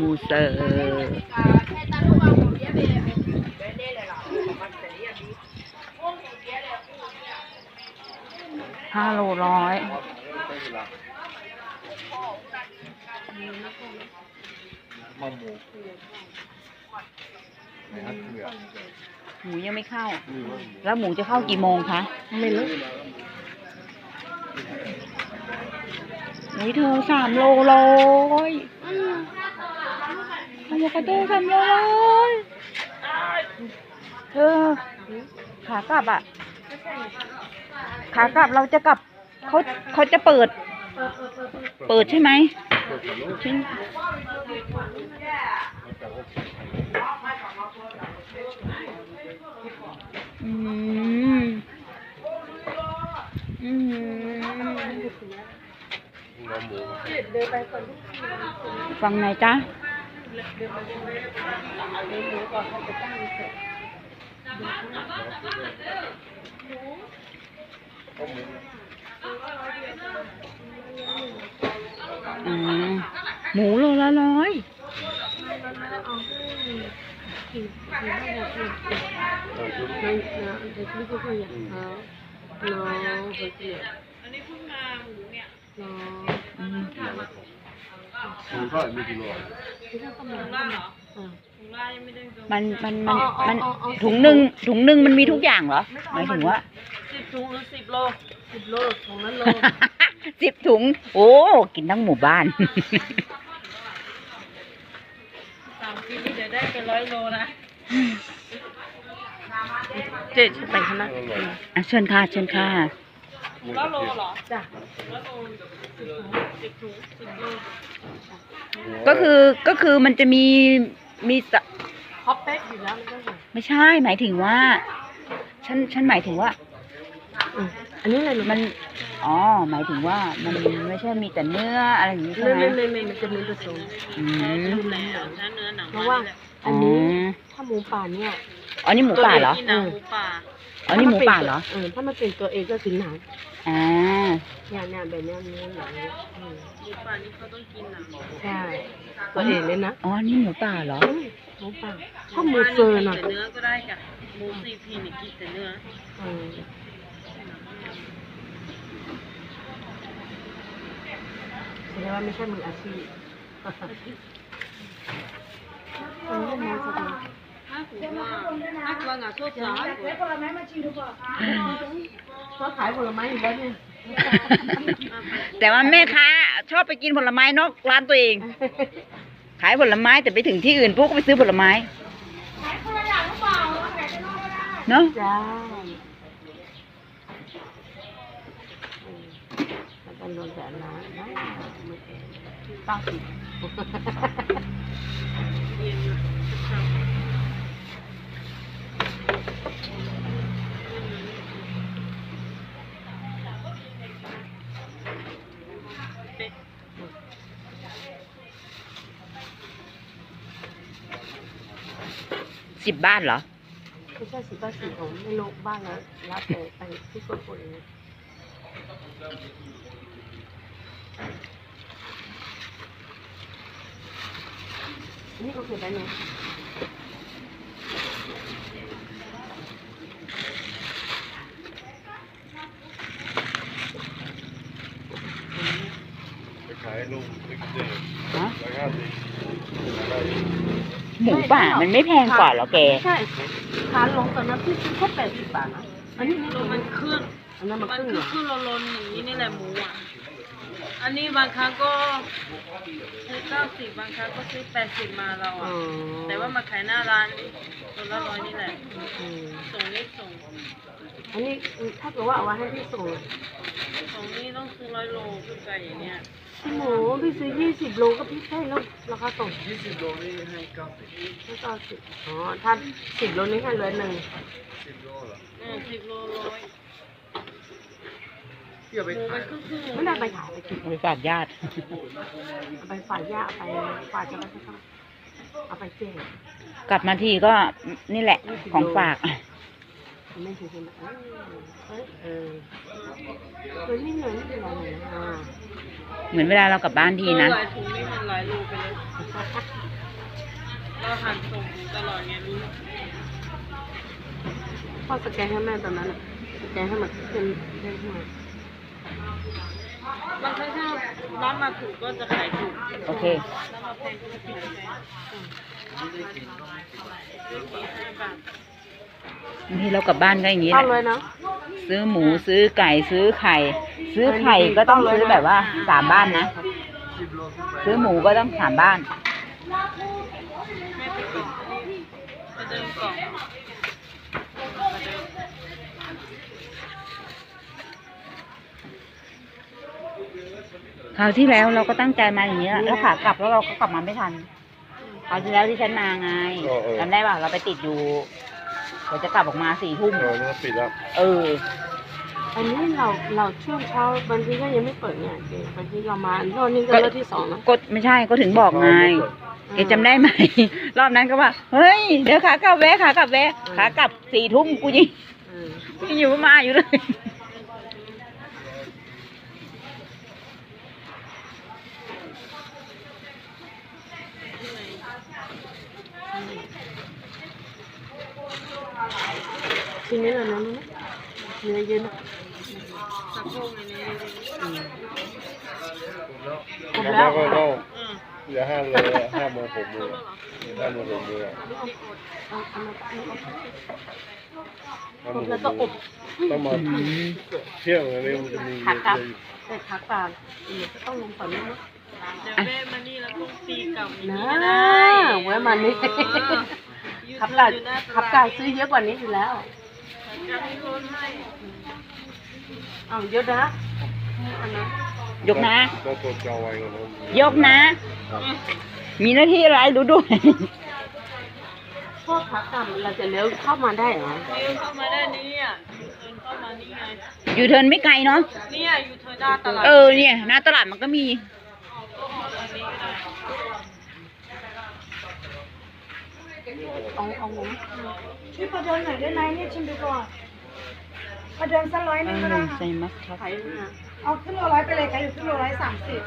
มูเซอร์ห้าโลร้อยมาหมูหมูยังไม่เข้า แล้วหมูจะเข้ากี่โมงคะ ไม่รู้นี่เธอสามโลร้อย ทำโมคาโต้สามโลยเธอขากลับอะ ขากลับเราจะกลับเขาเขาจะเปิด เปิดใช่ไหมเปิดกับลูกฉันอืม อืมมาหมูเดินไปก่อนฟังไหนจ๊ะ หมู อืมหมูโลละร้อย เราชุด นั่นนะเด็กนี่ก็คืออย่างเขาน้องเขาเกลียดอันนี้เพิ่งมาหมูเนี่ยน้อง อืม หมูก็มีกิโลที่เขากำลังล่าเหรออ่ามันมันมันอ๋ออ๋อมันอ๋ออ๋อถุงหนึ่งถุงหนึ่งมันมีทุกอย่างเหรอหมายถึงว่าสิบถุงหรือสิบโลสิบโลถุงนั้นโลสิบถุง โอ้กินทั้งหมู่บ้านสามกิโลเดี๋ยวได้เป็นร้อยโลนะเจ็ดไปคณะอร่อยอะเชิญค่ะเชิญค่ะ หมูกระเทียมจ้ะก็คือก็คือมันจะมีมีสะฮอปเป๊กอยู่แล้วมันก็อยู่ไม่ใช่หมายถึงว่า ฉันฉันหมายถึงว่าอืมอันนี้อะไรหนูมันอ๋อหมายถึงว่ามันไม่ใช่มีแต่เนื้ออะไรอย่างนี้ใช่ไม่ไหมไม่ไม่ไม่มันจะมีผสมอืมเพราะว่า อัอ๋นอนี้ ถ้าหมูป่าเนี่ย อ๋อนี่หมูป่าเหรอตัวเองหมูป่า อ๋อนี่หมูป่าเหรอ เออถ้ามันเป็นตัวเองก็ถึงหนังอ่า เนี่ยเนี่ยแบบเนี้ยเนื้อหนังเนี่ยอืมหมูป่านี่เขาต้องกินหนังใช่ตัวเองเลยนะอ๋อ นี่หมูป่าเหรอ อืมหมูป่าถ้าหมูเฟอร์น่ะแต่เนื้อก็ได้จ้ะหมูซีพีนี่กินแต่เนื้อเออแสดงว่าไม่ใช่มืออาชีพเออไม่มาสั กทีถ้าหูว่าถ้ากวางอะเขาขายผลไม้อยู่แล้วเนี่ย แต่ว่าแม่ค้าชอบไปกินผลไม้นอกร้านตัวเอง ขายผลไม้แต่ไปถึงที่อื่นพวกก็ไปซื้อผลไม้เนาะจ้าแล้วก็โดนแต่น้ำนะเก้าสิ สิบบ้านเหรอ ไม่ใช่สิบเก้าสิบผมไม่รู้บ้านแล้วรับแต่ไปที่กดกดเองนี่โอเคได้ไหมไปขายลูกเล็กเด็กฮะร้อยห้าสิบ หมูป่ามันไม่แพงกว่าเหรอแก ใช่ทานลงตอนนั้นพี่ซื้อแค่แปดสิบบาทนะอันนี้โลมันครึ่งอันนั้นมันมันครึ่งคือเหรอครึ่งโลโลนอย่างนี้นี่แหละหมูอะ อันนี้บางครั้งก็ซื้อเก้าสิบบางครั้งก็ซื้อแปดสิบมาเราอ๋ออะ แต่ว่ามาขายหน้าร้านโลละร้อยนี่แหละ อืมส่งนี่ส่ง อันนี้ถ้าเกิดว่าเอาไว้ให้พี่ส่ง ส่งนี่ต้องซื้อร้อยโลขึ้นไปอย่างเงี้ยพี่ หมูพี่ซื้อยี่สิบโลก็พี่ให้แล้วราคาส่งยี่สิบโลนี่ให้เก้าสิบให้เก้าสิบอ๋อถ้าสิบโลนี่ให้ร้อยหนึ่งสิบโลเหรออืมสิบโลร้อยเที่ยวหไปมูมัขานยครึ่งครึ่งไม่ได้ไปขายไปกินบริษัทญาติเอาไปฝากย่าเอาไปฝากจะไปก็เอาไปแจกกลับมาทีก็นี่แหละของฝากไม่ถึงใช่ไหมเออเออเออนี่เงินไม่เป็นไรเลยนะอ่า เหมือนเวลาเรากลับบ้านทีนะ หลายถุงนี่มันหลายโลไปเลย เราหั่นส่งตลอดไงรู้พ่อสแกนให้แม่ตอนนั้นอะสแกนให้มันเป็นเป็นให้มันบางครั้งถ้าร้านมาถูกก็จะขายถูกโอเคแล้วมาแพงก็จะขายแพง ห้าบาทบางทีเรากลับบ้านก็อย่างนี้แหเข้าละเลยนะซื้อหมูซื้อไก่ซื้อไข่ ซื้อไข่ก็ต้องซื้อแบบว่าสามบ้านนะ ซื้อหมูก็ต้องสามบ้านแม่ไปกินอันนี้ประเดิมกล่องประเดิมคราวที่แล้วเราก็ตั้งใจมาอย่างนี้แหละแล้วขากลับแล้วเราก็กลับมาไม่ทันคราวที่แล้วที่ฉันมาไงจำได้ป่ะเราไปติดอยู่เดี๋ยวจะกลับออกมาสี่ทุ่มเออแล้วปิดแล้วเออ อันนี้เราเราช่วงเช้าบางทีก็ยังไม่เปิดเนี่ยเด็กบางทีเรามาตอนนี้ก็รอบที่สองนะก็ไม่ใช่ก็ถึงบอกไงแกจำได้ไหม รอบนั้นก็ว่า เฮ้ย เดี๋ยวขากลับแวะขากลับแวะขากลับสี่ทุ่มกูยังเออกูยังอยู่มาอยู่เลย ทีนี้เรานั้นนะเนื้อเยอะนะสะโพกในนี้อืมครบแล้วก็ต้องอืมเหลือห้าเลยห้าโมงหกโมงห้าโมงหกโมงเอาเอามาเอามาห้าโมอบงแล้วก็อบต้องมาเที่ยงอะไรมันจะมีขากลับแต่ขากลางเดี๋ยวก็ต้องลงต่อนี้นะเดี๋ยวแม่มานี่แล้วก็ตีกลับอย่างนะนี้ก็ได้ไว้มานี่เออขับกลางอยู่หน้ตขับกลางซื้อเยอะกว่านี้อยู่แล้วจะให้คนให้ เอาเยอะนะอันนั้นยกนะ ต้องตัวเจ้าไว้ก่อนนะยกนะมีหน้าที่อะไรรู้ด้วยพวกขากลางเราจะเลี้ยวเข้ามาได้เหรอเดินเข้ามาได้นี่อะยูเทิร์นเข้ามานี่ไงอยู่เทิร์นไม่ไกลเนาะเนี่ยยูเทิร์นหน้าตลาดเออเนี่ยหน้าตลาดมันก็มีเอาเอาหมู ช่วยประเดิมหน่อยได้ไหมเนี่ยชิมดูก่อนประเดิมสักร้อยหเอนึงอก็ได้ใส่มัสครับไข่นะเอาขึ้นโลร้อยไปเลยค่ะอยู่ขึ้นโลร้อยสามสิบ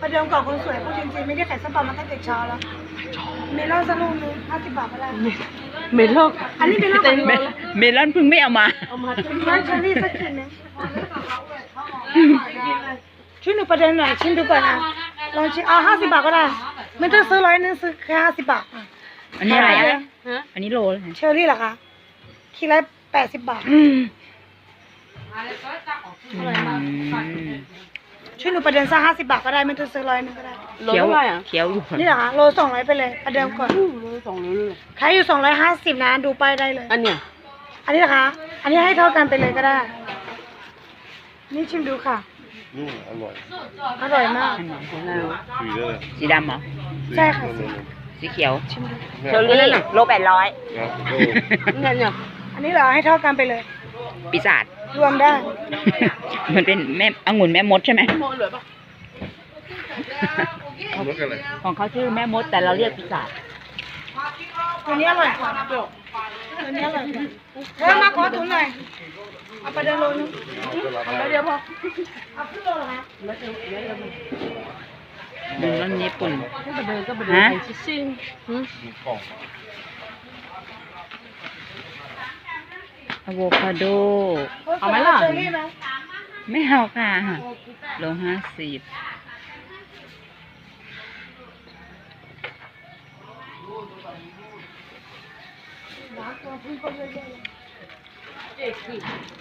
ประเดิมก่อนคนสวยพูดจริงๆไม่ได้ขายส้มตำมาตั้งแต่เช้าแล้วเมลอนสักลูกนึงห้าสิบบาทก็ได้เมลอนอันนี้เมลอนของเมเราเมลอนเพิ่งไม่เอามา เอามาเมลอนเชอรี่สักขีดนึงช่วยหนูประเดิมหน่อยชิมดูก่อนนะลองชิมเอาห้าสิบบาทก็ได้ ไม่ต้องซื้อร้อยนึงซื้อแค่ห้าสิบบาทอะ อันนี้อะไรขายไปอะเลยอันนี้โลเลยเชอรี่เหรอคะคิดละแปดสิบบาทอืมช่วยหนูประเดิมสักห้าสิบบาทก็ได้ไม่ต้องซื้อร้อยนึงก็ได้ โลเขียวเท่าไหร่อะเขียวอยู่นี่เหรอคะโลสองร้อยไปเลยประเดิมก่อนอืมโลสองโลเลยขายอยู่สองร้อยห้าสิบนะดูป้ายได้เลย อันเนี้ยอันนี้นะคะ อันนี้ให้เท่ากันไปเลยก็ได้ นี่ชิมดูค่ะนุ่มอร่อยอร่อยมากอันไหนของเราคุยได้เลยสีดำเหรอ ใช่ค่ะ สีเขียวชิมดูเชอรี่โลแปดร้อยนะโอ้เนี่ยเนี่ยอันนี้เหรอให้เท่ากันไปเลย ปีศาจรวมได้ มันเป็นแม่องุ่นแม่มดใช่ไหมโมเหลือปะรถกันเลยของเขาชื่อแม่มดแต่เราเรียกปีศาจตัวนี้อร่อยกว่าตัวนี้อร่อยกว่าเธอมาขอถุงหน่อยเอาไปเดินโลนึงก็รับเอาได้เดียวพอเอาขึ้นโลเหรอคะ ดูนั่นญี่ปุ่นถ้าไปเดินก็ไปเดินฮะ ไปชิ่งๆหืมมีกล่องอะโวคาโด เอาไหมล่ะไม่เอาค่ะโลห้าสิบร้านตัวพึ่งก็เยอะๆเลย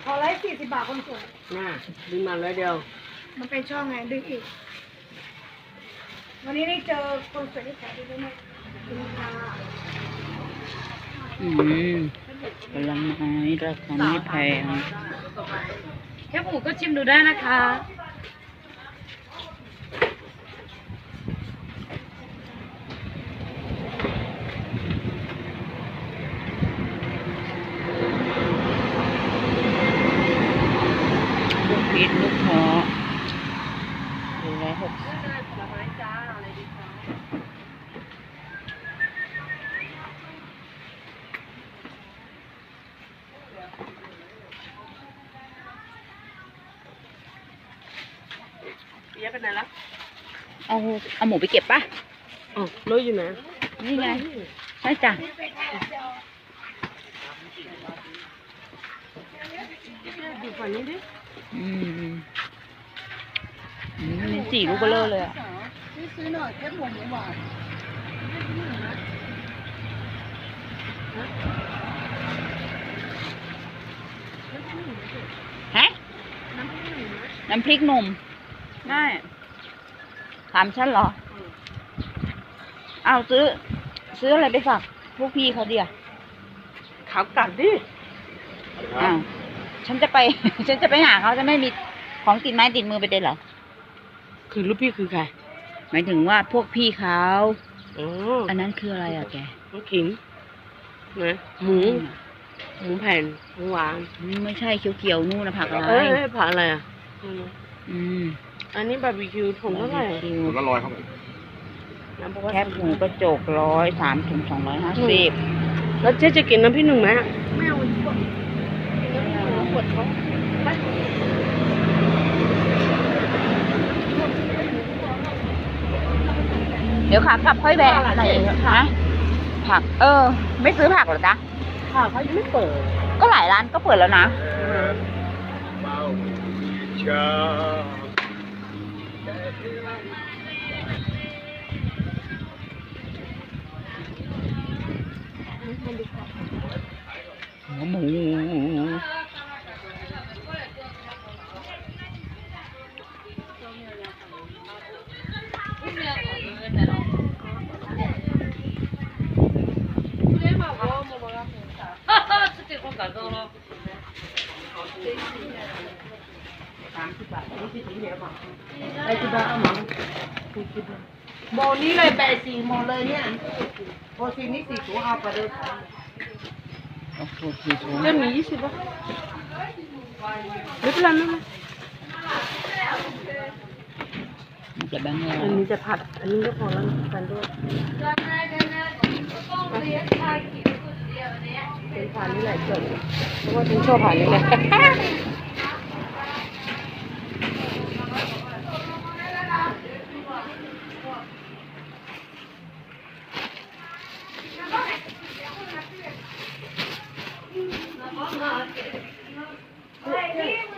ขอไลฟ์สี่สิบบาทคนสวยน่าดึงมาเลยเดียว มันเป็นช่องไงดึงอีก วันนี้ได้เจอคนสวยที่ขายดีด้วยไหมขอบคุณค่ะอืมผลไม้ราคาไม่แพงแค่หมูก็ชิมดูได้นะคะลูกพีชลูกเพาะหนึ่งร้อยหกสิบ จ๊ไปไหนละ เอาเอาหมูไปเก็บปะอ๋อรถอยู่ไหนนี่ไงใช่จ้ะดูฝั่งนี้ดิอืมอืมลิ้นจี่ลูกเบลอเลยอะซื้อหน่อยแค่หมูหวานฮะน้ำพริกหนุ่มได้ ถามฉันเหรอเอาซื้อ ซื้ออะไรไปฝากพวกพี่เขาเดียวขาวกัดดิอ้าวฉันจะไป ฉันจะไปหาเขาจะไม่มีของติดไม้ติดมือไปได้เหรอ คือลูกพี่คือใคร หมายถึงว่าพวกพี่เขาอ๋ออันนั้นคืออะไรอะแกน้องขิงนะหมู หมูแผ่นหมูหวานอืมไม่ใช่เขียวๆนู่นนะผักอะไรเอ้ยเอ้ยผักอะไรอะอืม อืมอันนี้บาร์บีคิวถุงเท่าไหร่อะคิวผมละร้อยครับผมน้ำบอกว่าแคบหมูกระจกร้อยสามถุงสองร้อยห้าสิบแล้วเจ๊จะกินน้ำพี่หนึ่งไหมอะไม่เอาปวดกินน้ำพี่หนึ่งปวดท้องไปเดี๋ยวขากลับค่อยแวะอะไรฮะผัก เออ ไม่ซื้อผักเหรอจ๊ะค่ะเขายังไม่เปิด ก็หลายร้านก็เปิดแล้วนะเบาชา หัวหมู ไอ้ที่บ้าเอาหมาโมนี้เลยแปดสี่โมเลยเนี่ยโมสี่ นี่สี่ถุงเอาไปเลยโอ้โหสี่ถุงเจ๊มียี่สิบป่ะไม่เป็นไรไม่เป็นไรมันจะแบงค์เงิอันนนี้จะผัด อันนี้ก็พอแล้วกันด้วยเป็นผ่านนี่แหละจบเพราะว่าฉันชอบผ่านนี่แหละ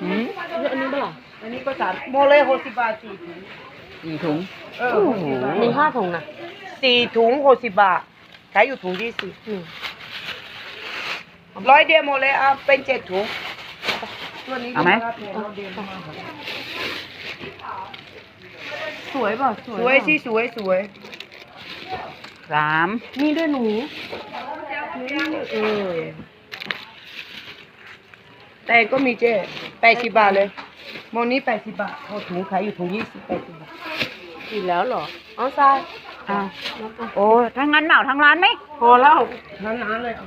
อืม เยอะอันนี้เปล่า อั นนี้ก็สามโมเลยหกสิบบาทสี่ถุงสี่ถุง เออหกสิบบาทมีห้าถุงนะสี่ถุงหกสิบบาทขายอยู่ถุงยี่สิบอืมร้อยเดียวหมดเลยเอาเป็นเจ็ดถุงตัวนี้เอาไหมสวยป่ะสวยสวยสิสวยสวยสามนี่ด้วยหนูเออแต่ก็มีเจ๊แปดสิบบาทเลย โมนี้แปดสิบบาทโอ้ถุงขายอยู่ถุงยี่สิบแปดสิบบาทอีกแล้วเหรออ๋อทรายอ้าวโอ้ทั้งงั้นเหมาทั้งร้านไหมพอแล้วนานๆเลยเอา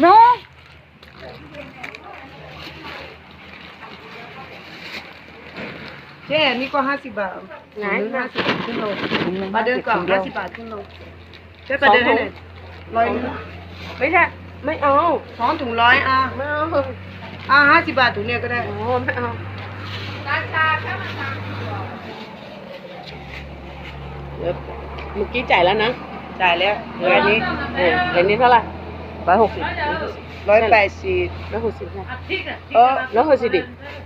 โนเจ๊อันนี้ก็ห้าสิบบาทไหนห้าสิบบาทขึ้นโลถุงหนึ่งมาเดินก่อนถุงเดีห้ายวสิบบาทขึ้นโลเจ๊ไปเดินให้หน่อยร้อยหนึ่งไม่ใช่ไม่เอาสองถุงร้อยอะไม่เอา อะห้าสิบบาทถุงเนี้ยก็ได้ โอ้ไม่เอาเดี๋ยวเมื่อกี้จ่ายแล้วนะ จ่ายแล้วเหลืออันนี้เออเหรียญนี้เท่าไหร่ร้อยหกสิบร้อยแปดสิบร้อยหกสิบใช่เออร้อยหกสิบดิ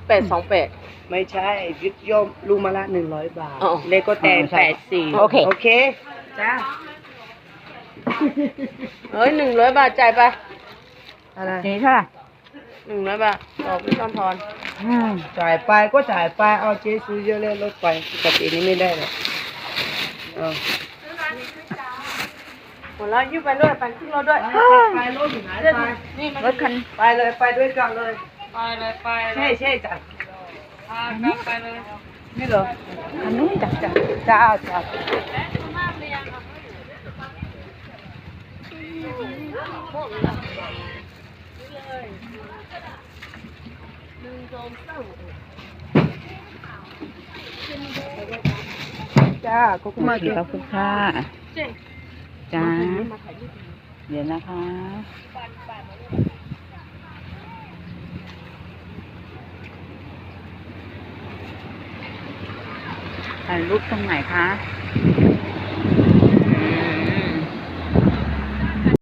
แปดสองแปดไม่ใช่ยึดโยมลุงมาละหนึ่งร้อยบาทอ๋อเลขก็แตนแปดสี่โอเค โอเค จ้า เฮ้ยหนึ่งร้อยบาทจ่ายไป อะไรทีนี้เท่าไหร่ หนึ่งร้อยบาทตอบไม่ต้องทอนอืมจ่ายไปก็จ่ายไปเอาเจ๊ซื้อเยอะเลยลดไปปกตินี้ไม่ได้หรอกเอาหมดแล้วยืมไปด้วยไปขึ้นรถด้วยไปรถอยู่ไหนไปนี่มันรถคันไปเลยไปด้วยกันเลย ไปเลยไปเลใช่ยใช่จ้ะพากลับไปเลยนี่เหรอคันนู้นจ้ะจ้ะจ้าจ้าจ้าขอบคุณมากโอเคขอบคุณค่ะเจ๊จ้ามาถ่ายรูปเดี๋ยวนะคะถ่ายรูปตรงไหนคะเ